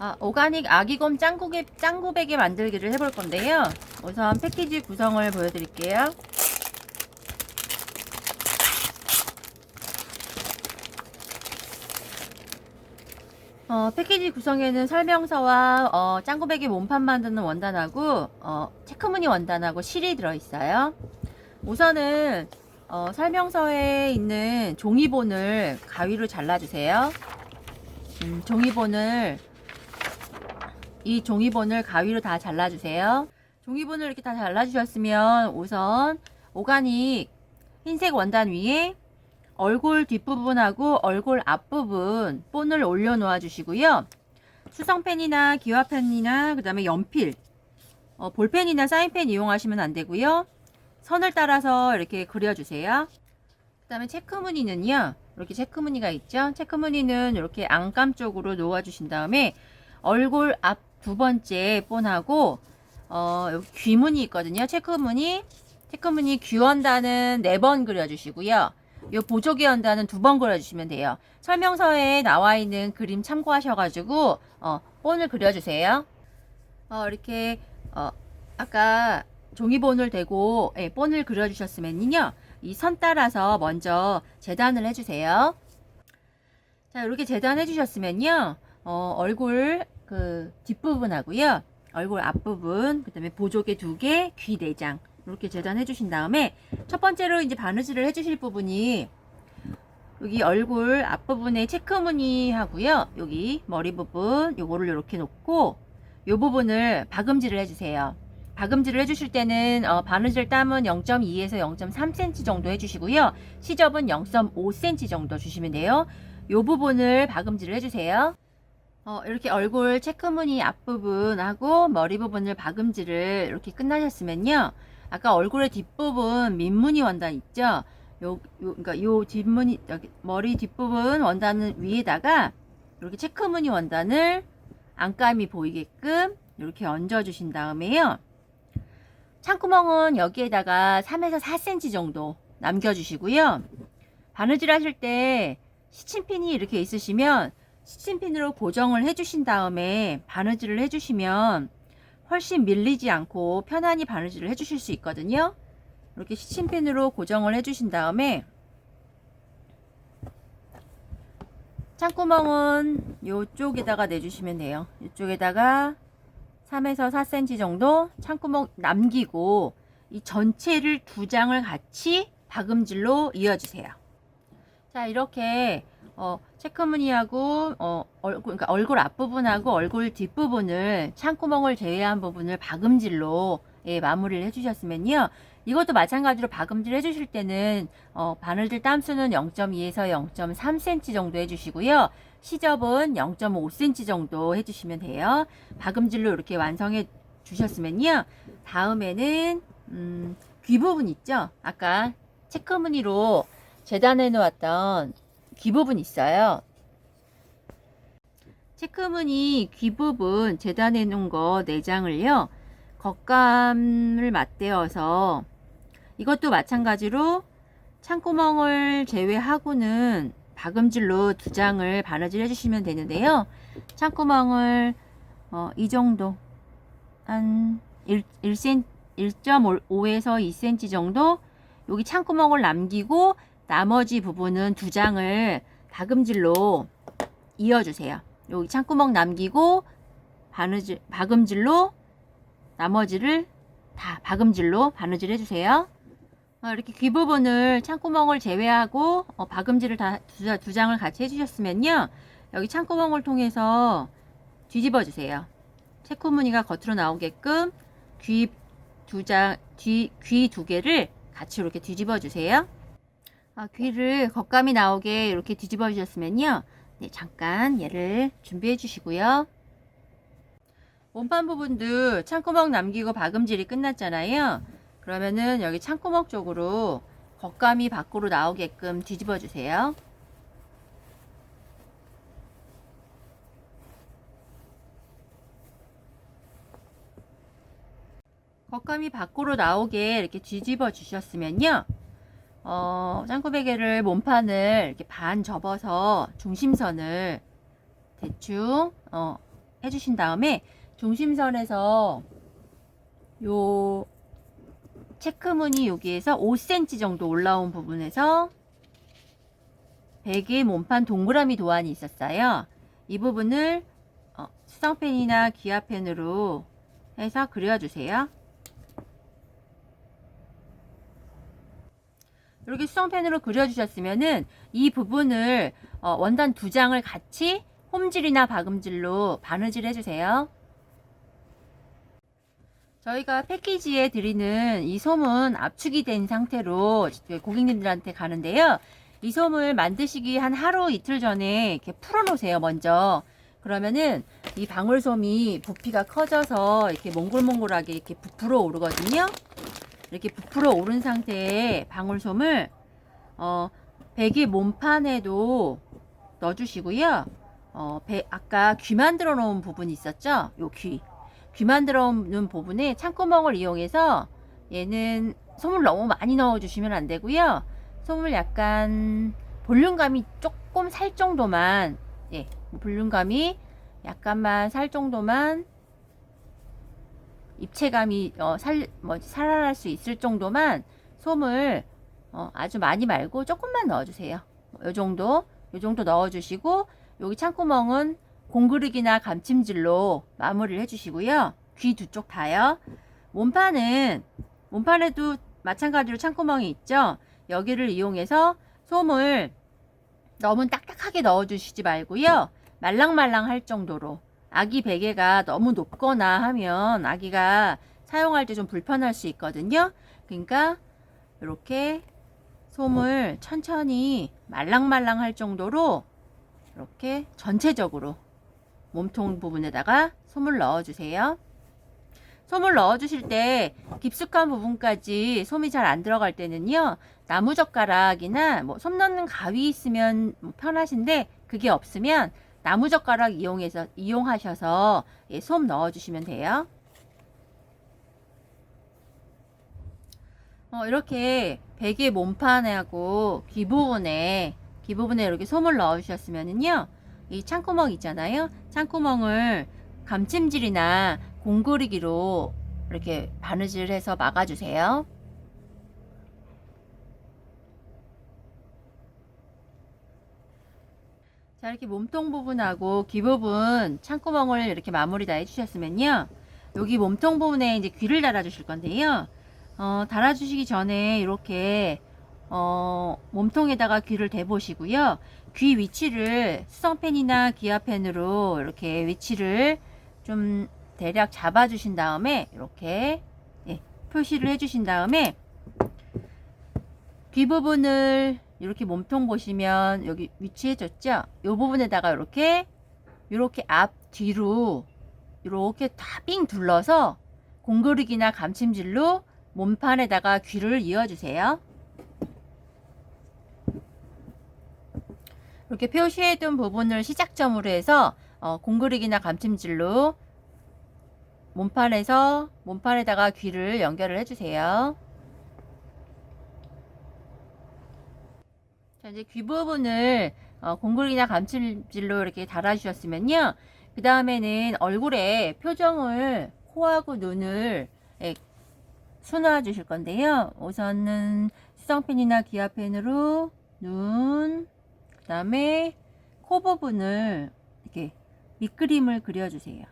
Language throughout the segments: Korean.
아, 오가닉 아기곰 짱구게, 짱구베개 만들기를 해볼 건데요. 우선 패키지 구성을 보여드릴게요. 어, 패키지 구성에는 설명서와 어, 짱구베개 몸판 만드는 원단하고 어, 체크무늬 원단하고 실이 들어있어요. 우선은 어, 설명서에 있는 종이본을 가위로 잘라주세요. 음, 종이본을 이 종이본을 가위로 다 잘라주세요. 종이본을 이렇게 다 잘라주셨으면 우선 오가닉 흰색 원단 위에 얼굴 뒷부분하고 얼굴 앞부분 본을 올려놓아 주시고요. 수성펜이나 기화펜이나 그 다음에 연필, 어, 볼펜이나 사인펜 이용하시면 안 되고요. 선을 따라서 이렇게 그려주세요. 그 다음에 체크무늬는요. 이렇게 체크무늬가 있죠. 체크무늬는 이렇게 안감 쪽으로 놓아주신 다음에 얼굴 앞 두 번째 본하고 어, 귀무늬 있거든요. 체크무늬. 체크무늬 귀원단은 네번 그려주시고요. 요 보조개 원단은 두 번 그려주시면 돼요. 설명서에 나와 있는 그림 참고하셔가지고 어, 본을 그려주세요. 어, 이렇게 어, 아까 종이본을 대고 예, 본을 그려주셨으면요. 이 선 따라서 먼저 재단을 해주세요. 자, 이렇게 재단해 주셨으면요. 어, 얼굴 그 뒷부분하고요. 얼굴 앞부분, 그 다음에 보조개 두 개, 귀 네 장. 이렇게 재단해 주신 다음에 첫 번째로 이제 바느질을 해 주실 부분이 여기 얼굴 앞부분에 체크무늬 하고요. 여기 머리 부분 요거를 이렇게 놓고 요 부분을 박음질을 해 주세요. 박음질을 해주실 때는 어, 바느질 땀은 0.2에서 0.3cm 정도 해주시고요. 시접은 0.5cm 정도 주시면 돼요. 요 부분을 박음질을 해주세요. 어, 이렇게 얼굴 체크무늬 앞부분하고 머리 부분을 박음질을 이렇게 끝나셨으면요. 아까 얼굴의 뒷부분 민무늬 원단 있죠? 요, 요, 그러니까 요 뒷무늬, 여기 머리 뒷부분 원단을 위에다가 이렇게 체크무늬 원단을 안감이 보이게끔 이렇게 얹어 주신 다음에요. 창구멍은 여기에다가 3에서 4cm 정도 남겨 주시고요. 바느질 하실 때 시침핀이 이렇게 있으시면 시침핀으로 고정을 해주신 다음에 바느질을 해주시면 훨씬 밀리지 않고 편안히 바느질을 해주실 수 있거든요. 이렇게 시침핀으로 고정을 해주신 다음에 창구멍은 이쪽에다가 내주시면 돼요. 이쪽에다가 3에서 4cm 정도 창구멍 남기고 이 전체를 두 장을 같이 박음질로 이어주세요. 자 이렇게 어, 체크무늬하고 어, 얼굴, 그러니까 얼굴 앞부분하고 얼굴 뒷부분을 창구멍을 제외한 부분을 박음질로 예, 마무리를 해주셨으면요. 이것도 마찬가지로 박음질 해주실 때는 어, 바늘질 땀수는 0.2에서 0.3cm 정도 해주시고요. 시접은 0.5cm 정도 해주시면 돼요. 박음질로 이렇게 완성해 주셨으면요. 다음에는 음, 귀 부분 있죠? 아까 체크무늬로 재단해 놓았던 귀 부분 있어요. 체크무늬 귀 부분 재단해 놓은 거 4장을요. 겉감을 맞대어서 이것도 마찬가지로 창구멍을 제외하고는 박음질로 두 장을 바느질 해주시면 되는데요. 창구멍을 어, 이 정도 한 1, 1cm, 1.5에서 2cm 정도 여기 창구멍을 남기고 나머지 부분은 두 장을 박음질로 이어주세요. 여기 창구멍 남기고 바느질, 박음질로 나머지를 다 박음질로 바느질 해주세요. 어, 이렇게 귀 부분을 창구멍을 제외하고 어, 박음질을 다 두 장을 같이 해주셨으면요. 여기 창구멍을 통해서 뒤집어 주세요. 체크무늬가 겉으로 나오게끔 귀 두 장, 뒤, 귀두 개를 같이 이렇게 뒤집어 주세요. 아, 귀를 겉감이 나오게 이렇게 뒤집어 주셨으면요. 네, 잠깐 얘를 준비해 주시고요. 몸판 부분도 창구멍 남기고 박음질이 끝났잖아요. 그러면은 여기 창구멍 쪽으로 겉감이 밖으로 나오게끔 뒤집어 주세요. 겉감이 밖으로 나오게 이렇게 뒤집어 주셨으면요. 어, 짱구베개를 몸판을 이렇게 반 접어서 중심선을 대충 어, 해주신 다음에 중심선에서 요 체크무늬 여기에서 5cm 정도 올라온 부분에서 베개 몸판 동그라미 도안이 있었어요. 이 부분을 어, 수성펜이나 기아펜으로 해서 그려주세요. 이렇게 수성펜으로 그려주셨으면은 이 부분을 어, 원단 두 장을 같이 홈질이나 박음질로 바느질 해주세요. 저희가 패키지에 드리는 이 솜은 압축이 된 상태로 고객님들한테 가는데요. 이 솜을 만드시기 한 하루 이틀 전에 이렇게 풀어 놓으세요, 먼저. 그러면은 이 방울솜이 부피가 커져서 이렇게 몽골몽골하게 이렇게 부풀어 오르거든요. 이렇게 부풀어 오른 상태의 방울솜을 어, 베개 몸판에도 넣어주시고요. 어, 배, 아까 귀 만들어 놓은 부분이 있었죠? 요 귀. 귀 만들어 놓은 부분에 창구멍을 이용해서 얘는 솜을 너무 많이 넣어주시면 안 되고요. 솜을 약간 볼륨감이 조금 살 정도만, 예, 볼륨감이 약간만 살 정도만 입체감이 어, 살, 뭐, 살아날 수 있을 정도만 솜을 어, 아주 많이 말고 조금만 넣어주세요. 이 정도, 이 정도 넣어주시고 여기 창구멍은 공그르기나 감침질로 마무리를 해주시고요. 귀 두 쪽 다요. 몸판은 몸판에도 마찬가지로 창구멍이 있죠. 여기를 이용해서 솜을 너무 딱딱하게 넣어주시지 말고요. 말랑말랑 할 정도로 아기 베개가 너무 높거나 하면 아기가 사용할 때 좀 불편할 수 있거든요. 그러니까 이렇게 솜을 천천히 말랑말랑 할 정도로 이렇게 전체적으로 몸통 부분에다가 솜을 넣어주세요. 솜을 넣어주실 때 깊숙한 부분까지 솜이 잘 안 들어갈 때는요 나무젓가락이나 뭐 솜 넣는 가위 있으면 뭐 편하신데 그게 없으면 나무젓가락 이용해서 이용하셔서 예, 솜 넣어주시면 돼요. 어, 이렇게 베개 몸판하고 귀 부분에 귀 부분에 이렇게 솜을 넣어주셨으면은요 이 창구멍 있잖아요 창구멍을 감침질이나 공그리기로 이렇게 바느질해서 막아주세요. 자 이렇게 몸통 부분하고 귀 부분 창구멍을 이렇게 마무리 다 해주셨으면요. 여기 몸통 부분에 이제 귀를 달아 주실 건데요. 어, 달아 주시기 전에 이렇게 어, 몸통에다가 귀를 대보시고요. 귀 위치를 수성펜이나 기아펜으로 이렇게 위치를 좀 대략 잡아 주신 다음에 이렇게 예, 표시를 해 주신 다음에 귀 부분을 이렇게 몸통 보시면 여기 위치해졌죠? 이 부분에다가 이렇게 이렇게 앞 뒤로 이렇게 다삥 둘러서 공그르기나 감침질로 몸판에다가 귀를 이어주세요. 이렇게 표시해둔 부분을 시작점으로 해서 어, 공그르기나 감침질로 몸판에서 몸판에다가 귀를 연결을 해주세요. 자, 이제 귀 부분을 어, 공글이나 감칠질로 이렇게 달아주셨으면요. 그 다음에는 얼굴에 표정을 코하고 눈을 예, 수놓아 주실 건데요. 우선은 수성펜이나 기아펜으로 눈, 그 다음에 코 부분을 이렇게 밑그림을 그려주세요.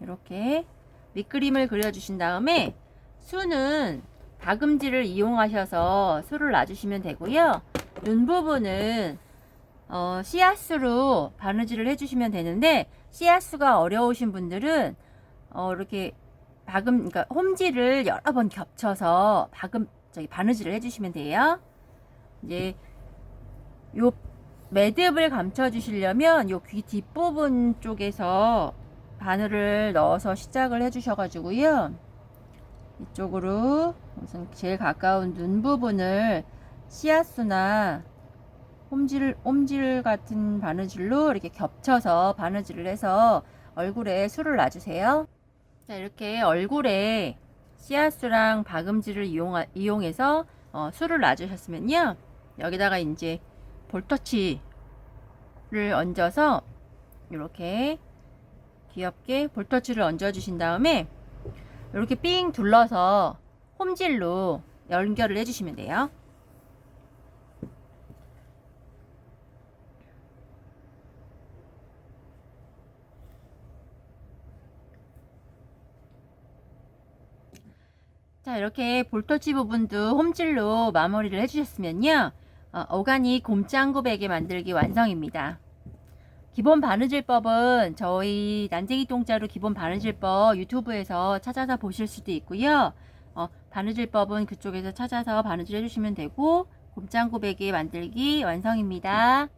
이렇게 밑그림을 그려주신 다음에 수는 다금지를 이용하셔서 수를 놔주시면 되고요. 눈 부분은 어, 씨앗수로 바느질을 해주시면 되는데 씨앗수가 어려우신 분들은 어, 이렇게 박음, 그러니까 홈질을 여러 번 겹쳐서 박음, 저기 바느질을 해주시면 돼요. 이제 요 매듭을 감춰 주시려면 요 귀 뒷부분 쪽에서 바늘을 넣어서 시작을 해 주셔가지고요. 이쪽으로 우선 제일 가까운 눈 부분을 씨앗수나 홈질, 홈질 같은 바느질로 이렇게 겹쳐서 바느질을 해서 얼굴에 술을 놔주세요. 자, 이렇게 얼굴에 씨앗수랑 박음질을 이용, 이용해서 어, 술을 놔주셨으면요. 여기다가 이제 볼터치를 얹어서 이렇게 귀엽게 볼터치를 얹어주신 다음에 이렇게 삥 둘러서 홈질로 연결을 해주시면 돼요. 자, 이렇게 볼터치 부분도 홈질로 마무리를 해주셨으면요. 어, 오가닉 곰짱구 베개 만들기 완성입니다. 기본 바느질법은 저희 난쟁이 똥자루 기본 바느질법 유튜브에서 찾아서 보실 수도 있고요. 어, 바느질법은 그쪽에서 찾아서 바느질 해주시면 되고 곰짱구 베개 만들기 완성입니다.